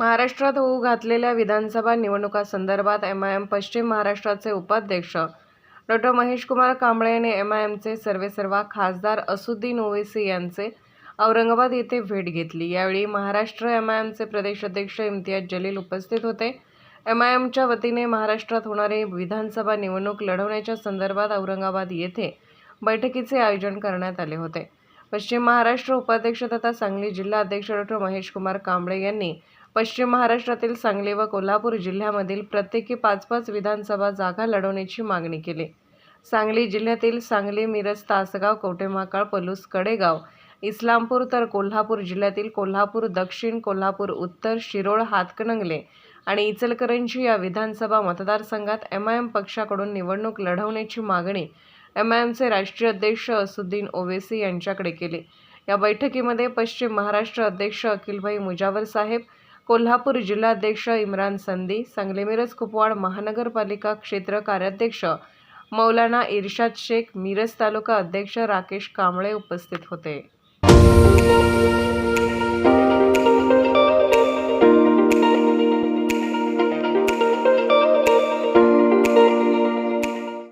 महाराष्ट्रात होऊ घातलेल्या विधानसभा निवडणुकांसंदर्भात एम पश्चिम महाराष्ट्राचे उपाध्यक्ष. डॉ. महेशकुमार कांबळे यांनी एम आय एमचे सर्वेसर्वा खासदार असुद्दीन ओवेसी यांचे औरंगाबाद येथे भेट घेतली. यावेळी महाराष्ट्र एम आय एमचे प्रदेश अध्यक्ष इम्तियाज जलील उपस्थित होते. एम आय एमच्या वतीने महाराष्ट्रात होणारी विधानसभा निवडणूक लढवण्याच्या संदर्भात औरंगाबाद येथे बैठकीचे आयोजन करण्यात आले होते. पश्चिम महाराष्ट्र उपाध्यक्ष तथा सांगली जिल्हा अध्यक्ष डॉ. महेशकुमार कांबळे यांनी पश्चिम महाराष्ट्रातील सांगली व कोल्हापूर जिल्ह्यामधील प्रत्येकी पाच पाच विधानसभा जागा लढवण्याची मागणी केली. सांगली जिल्ह्यातील सांगली मिरज तासगाव कवटेमहाकाळ पलूस कडेगाव इस्लामपूर तर कोल्हापूर जिल्ह्यातील कोल्हापूर दक्षिण कोल्हापूर उत्तर शिरोळ हातकणंगले आणि इचलकरंजी या विधानसभा मतदारसंघात एम आय एम पक्षाकडून निवडणूक लढवण्याची मागणी एम आय एमचे राष्ट्रीय अध्यक्ष असुद्दीन ओवेसी यांच्याकडे केली. या बैठकीमध्ये पश्चिम महाराष्ट्र अध्यक्ष अखिलभाई मुजावर साहेब कोल्हापूर जिल्हाध्यक्ष इम्रान संदी सांगली मिरज कुपवाड महानगरपालिका क्षेत्र कार्याध्यक्ष मौलाना इर्शाद शेख मिरज तालुका अध्यक्ष राकेश कांबळे उपस्थित होते.